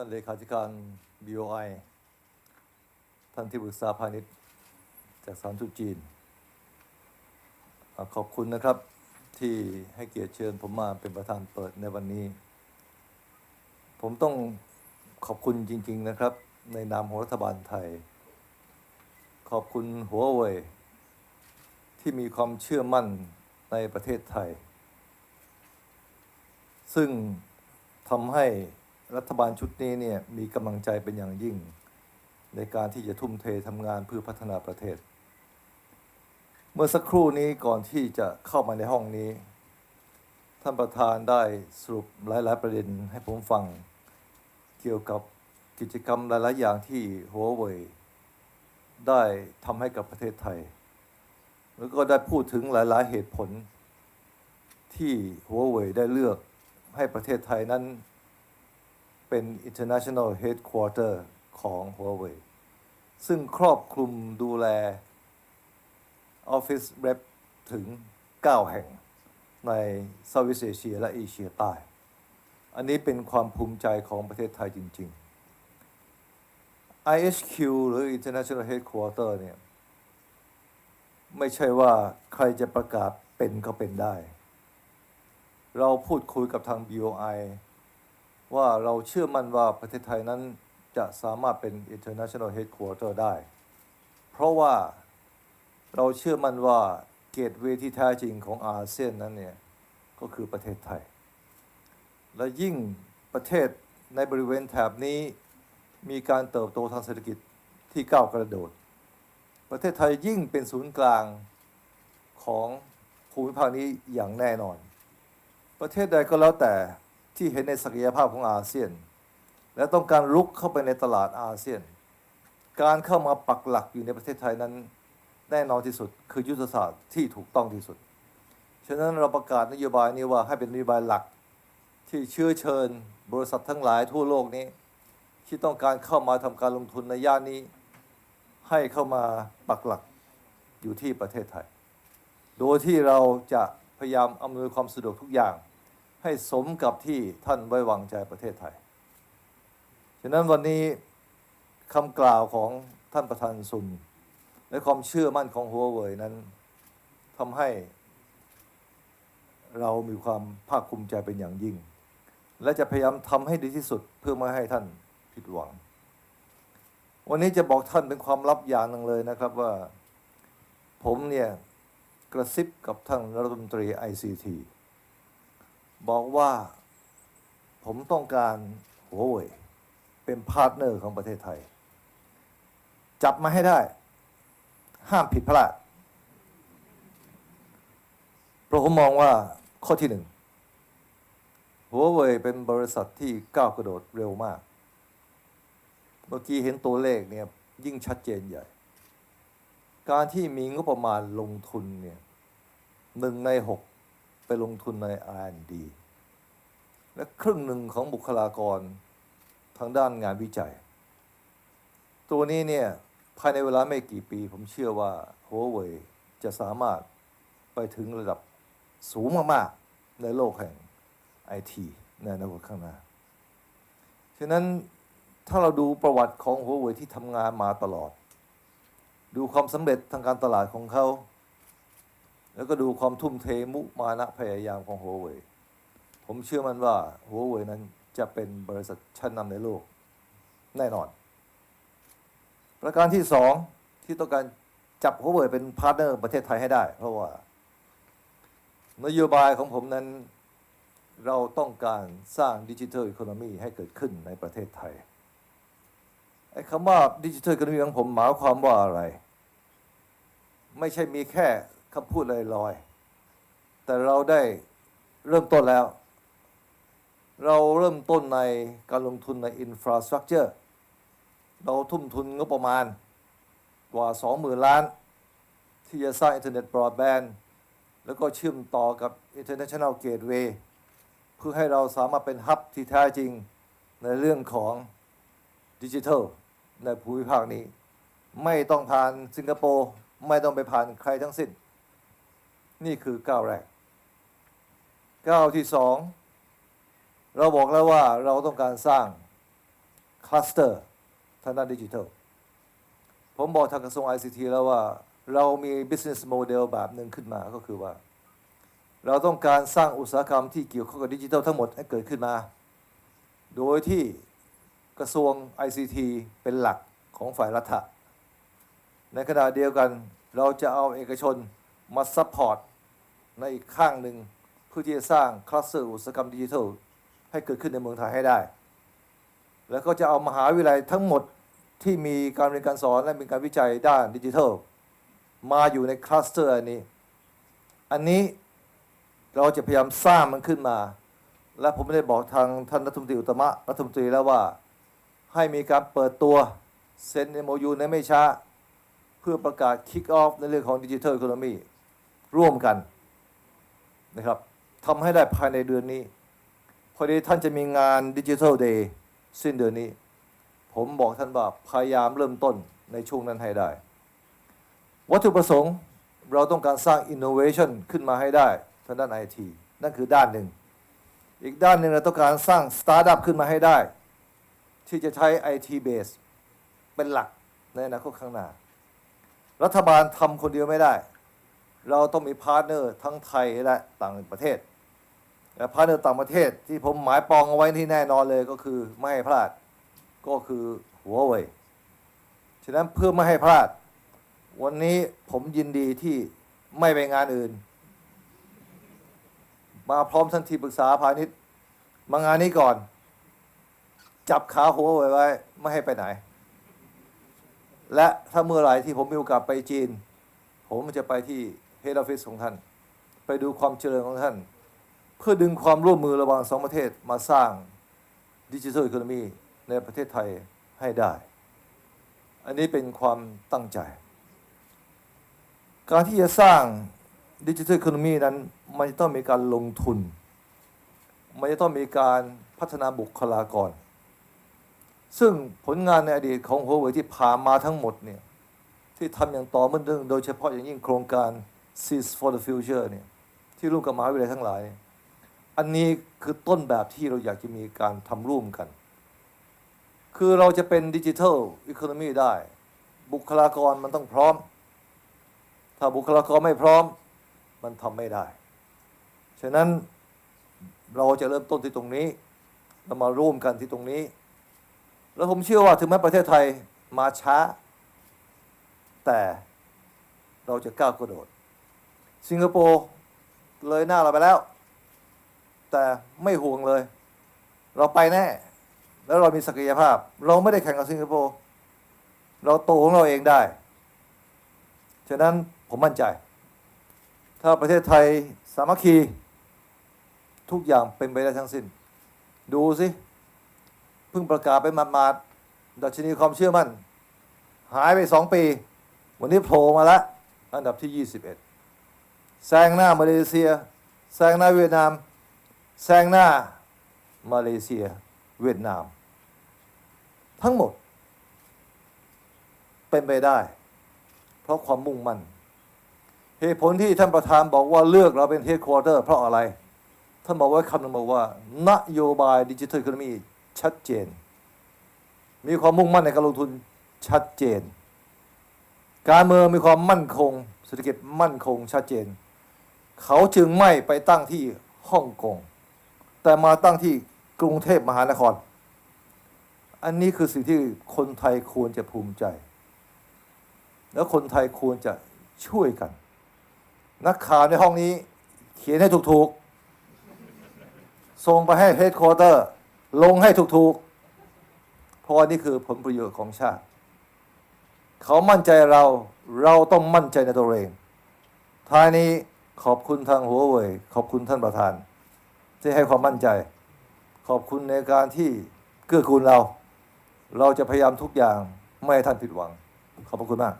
ท่านเลขาธิการ BOI ท่านที่ปรึกษาพาณิชย์จากสารทูตจีนอ่าขอบคุณนะครับที่ให้เกียรติเชิญผมมาเป็นประธานเปิดในวันนี้ ผมต้องขอบคุณจริง ๆนะครับ ในนามของรัฐบาลไทย ขอบคุณหัวเว่ยที่มีความเชื่อมั่นในประเทศไทย ซึ่งทำให้ รัฐบาลชุดนี้เนี่ยมีกำลังใจเป็นอย่างยิ่ง ในการที่จะทุ่มเททำงานเพื่อพัฒนาประเทศ เมื่อสักครู่นี้ก่อนที่จะเข้ามาในห้องนี้ ท่านประธานได้สรุปหลาย ๆ ประเด็นให้ผมฟัง เกี่ยวกับกิจกรรมหลาย ๆ อย่างที่หัวเว่ยได้ทำให้กับประเทศไทย แล้วก็ได้พูดถึงหลาย ๆ เหตุผลที่หัวเว่ยได้เลือกให้ประเทศไทยนั้น เป็น international headquarter ของหัวเว่ยซึ่งครอบคลุมดูแล Office Rep ถึง 9 แห่งใน Southeast Asia และเอเชียใต้ อันนี้เป็นความภูมิใจของประเทศไทยจริง ๆ IHQ หรือ International Headquarter เนี่ย ไม่ใช่ว่าใครจะประกาศเป็นก็เป็นได้ เราพูดคุยกับทาง BOI ว่าเราเชื่อมั่นว่าประเทศไทยนั้นจะสามารถเป็น international headquarter ได้ เพราะว่าเราเชื่อมั่นว่าเกตเวที่แท้จริงของอาเซียนนั้นเนี่ย ก็คือประเทศไทย และยิ่งประเทศในบริเวณแถบนี้มีการเติบโตทางเศรษฐกิจที่ก้าวกระโดด ประเทศไทยยิ่งเป็นศูนย์กลางของภูมิภาคนี้อย่างแน่นอน ประเทศใดก็แล้วแต่ ที่เห็นในศักยภาพของอาเซียน และต้องการลุกเข้าไปในตลาดอาเซียน การเข้ามาปักหลักอยู่ในประเทศไทยนั้น แน่นอนที่สุดคือยุทธศาสตร์ที่ถูกต้องที่สุด ฉะนั้นเราประกาศนโยบายนี้ว่าให้เป็นนโยบายหลักที่เชื้อเชิญ บริษัททั้งหลายทั่วโลกนี้ ที่ต้องการเข้ามาทำการลงทุนในย่านนี้ ให้เข้ามาปักหลักอยู่ที่ประเทศไทย โดยที่เราจะพยายามอำนวยความสะดวกทุกอย่าง ให้สมกับที่ท่านไว้วางใจประเทศไทย ฉะนั้นวันนี้คำกล่าวของท่านประธานซุนและความเชื่อมั่นของหัวเว่ยนั้นทำให้ เรามีความภาคภูมิใจเป็นอย่างยิ่ง และจะพยายามทำให้ดีที่สุดเพื่อไม่ให้ท่านผิดหวัง วันนี้จะบอกท่านเป็นความลับอย่างหนึ่งเลยนะครับว่า ผมเนี่ย กระซิบกับท่านรัฐมนตรี ICT บอกว่าผมต้องการหัวเว่ยเป็นพาร์ทเนอร์ของประเทศไทย จับมาให้ได้ ห้ามผิดพลาดเพราะผมมองว่าข้อที่หนึ่งหัวเว่ยเป็นบริษัทที่ก้าวกระโดดเร็วมาก เมื่อกี้เห็นตัวเลขเนี่ยยิ่งชัดเจนใหญ่ การที่มีงบประมาณลงทุนเนี่ยหนึ่งในหก ไปลงทุนใน R&D และครึ่งหนึ่งของบุคลากรทางด้านงานวิจัย ตัวนี้เนี่ย ภายในเวลาไม่กี่ปี ผมเชื่อว่า Huawei จะสามารถไปถึงระดับสูงมากๆ ในโลกแห่งไอทีในอนาคตข้างหน้า ฉะนั้นถ้าเราดูประวัติของ Huawei ที่ทำงานมาตลอด ดูความสำเร็จทางการตลาดของเขา แล้วก็ดูความทุ่มเทมุมานะพยายามของ Huawei ผมเชื่อมันว่า Huawei นั้นจะเป็นบริษัทชั้นนำในโลก แน่นอน ประการที่สองที่ต้องการจับ Huawei เป็นพาร์ทเนอร์ประเทศไทยให้ได้ เพราะว่า นโยบายของผมนั้นเราต้องการสร้างดิจิทัลอีโคโนมีให้เกิดขึ้นในประเทศไทยไอ้คำว่าดิจิทัลอีโคโนมีของผมหมายความว่าอะไร ไม่ใช่มีแค่ คำพูดลอยๆ แต่เราได้เริ่มต้นแล้ว เราเริ่มต้นในการลงทุนในอินฟราสตรักเจอร์เราทุ่มทุนงบประมาณกว่า 20,000 ล้าน ที่จะสร้างอินเทอร์เน็ตบรอดแบนด์แล้วก็เชื่อมต่อกับ International Gateway เพื่อให้เราสามารถเป็นฮับที่แท้จริงในเรื่องของดิจิทัลในภูมิภาคนี้ ไม่ต้องผ่านสิงคโปร์ ไม่ต้องไปผ่านใครทั้งสิ้น นี่คือก้าวแรกก้าวที่สองเราบอกแล้วว่าเราต้องการสร้างคลัสเตอร์ทางด้านดิจิทัล ผมบอกทางกระทรวง ICT แล้วว่าเรามี business model แบบหนึ่งขึ้นมาก็คือว่า เราต้องการสร้างอุตสาหกรรมที่เกี่ยวข้องกับดิจิทัลทั้งหมดให้เกิดขึ้นมา โดยที่กระทรวง ICT เป็นหลักของฝ่ายรัฐะในขณะเดียวกันเราจะเอาเอกชนมาซัพพอร์ต ในอีกข้างหนึ่งเพื่อที่จะสร้างคลัสเตอร์อุตสาหกรรมดิจิทัลให้เกิดขึ้นในเมืองไทยให้ได้ แล้วก็จะเอามหาวิทยาลัยทั้งหมดที่มีการเรียนการสอนและมีการวิจัยด้านดิจิทัล มาอยู่ในคลัสเตอร์อันนี้ อันนี้เราจะพยายามสร้างมันขึ้นมา และผมไม่ได้บอกทางท่านรัฐมนตรีอุตมะรัฐมนตรีแล้วว่าให้มีการเปิดตัวเซ็น MOU ในไม่ช้า เพื่อประกาศ Kick Off ในเรื่องของดิจิทัล e อ o n o m y ร่วมกัน นะครับทำให้ได้ภายในเดือนนี้ พอดีท่านจะมีงานดิจิทัลเดย์สิ้นเดือนนี้ ผมบอกท่านว่าพยายามเริ่มต้นในช่วงนั้นให้ได้ วัตถุประสงค์เราต้องการสร้าง Innovation ขึ้นมาให้ได้ทางด้านไอทีนั่นคือด้านหนึ่ง อีกด้านหนึ่งเราต้องการสร้างสตาร์ทอัพขึ้นมาให้ได้ ที่จะใช้ IT base เป็นหลักในอนาคตข้างหน้า รัฐบาลทำคนเดียวไม่ได้ เราต้องมีพาร์ทเนอร์ทั้งไทยและต่างประเทศ และพาร์ทเนอร์ต่างประเทศที่ผมหมายปองเอาไว้ที่แน่นอนเลยก็คือไม่ให้พลาดก็คือหัวเว่ยฉะนั้นเพื่อไม่ให้พลาด วันนี้ผมยินดีที่ไม่ไปงานอื่น มาพร้อมท่านทีปรึกษาพาณิชย์มางานนี้ก่อน จับขาหัวเว่ยไว้ ไม่ให้ไปไหน และถ้าเมื่อไหร่ที่ผมมีโอกาสไปจีน ผมจะไปที่ ดออฟฟิศของท่าน ไปดูความเจริญของท่าน เพื่อดึงความร่วมมือระหว่างสองประเทศมาสร้างดิจิทัลอีโคโนมีในประเทศไทยให้ได้ อันนี้เป็นความตั้งใจ การที่จะสร้างดิจิทัลอีโคโนมีนั้น มันจะต้องมีการลงทุน มันจะต้องมีการพัฒนาบุคลากร ซึ่งผลงานในอดีตของหัวเว่ยที่ผ่านมาทั้งหมดเนี่ยที่ทำอย่างต่อเนื่องโดยเฉพาะอย่างยิ่งโครงการ Seeds for the Future เนี่ยที่ร่วมกับมหาวิทยาลัยทั้งหลาย อันนี้คือต้นแบบที่เราอยากจะมีการทำร่วมกัน คือเราจะเป็นดิจิทัลอีโคโนมีได้ บุคลากรมันต้องพร้อม ถ้าบุคลากรไม่พร้อม มันทำไม่ได้ ฉะนั้นเราจะเริ่มต้นที่ตรงนี้เรามาร่วมกันที่ตรงนี้ แล้วผมเชื่อว่าถึงแม้ประเทศไทยมาช้า แต่เราจะก้าวกระโดด สิงคโปร์เลยหน้าเราไปแล้ว แต่ไม่ห่วงเลย เราไปแน่ แล้วเรามีศักยภาพ เราไม่ได้แข่งกับสิงคโปร์เราโตของเราเองได้ ฉะนั้นผมมั่นใจ ถ้าประเทศไทยสามัคคี ทุกอย่างเป็นไปได้ทั้งสิ้น ดูสิเพิ่งประกาศไปมาดๆดัชนีความเชื่อมั่น หายไปสองปี วันนี้โผล่มาแล้วอันดับที่ 21 แซงหน้ามาเลเซีย แซงหน้าเวียดนาม แซงหน้ามาเลเซีย เวียดนาม ทั้งหมด เป็นไปได้ เพราะความมุ่งมั่นเหตุผลที่ท่านประธานบอกว่าเลือกเราเป็นเฮดค q u เตอร์เพราะอะไร ท่านบอกไว้คำนึงบอกว่า นโยบายดิจิทัล e c o n o m y ชัดเจน มีความมุ่งมั่นในการลงทุนชัดเจน การเมืองมีความมั่นคงเศรษฐกิจมั่นคงชัดเจน เขาจึงไม่ไปตั้งที่ฮ่องกง แต่มาตั้งที่กรุงเทพมหานคร อันนี้คือสิ่งที่คนไทยควรจะภูมิใจ แล้วคนไทยควรจะช่วยกัน นักข่าวในห้องนี้ เขียนให้ถูกๆ ส่งไปให้เฮดค q u เตอร์ ลงให้ถูกๆ เพราะว่านี่คือผลประโยชน์ของชาติ เขามั่นใจเรา เราต้องมั่นใจในตัวเองท้ายนี้ ขอบคุณทางหัวเว่ยขอบคุณท่านประธาน ที่ให้ความมั่นใจ ขอบคุณในการที่เกื้อกูลเรา เราจะพยายามทุกอย่างไม่ให้ท่านผิดหวัง ขอบพระคุณมาก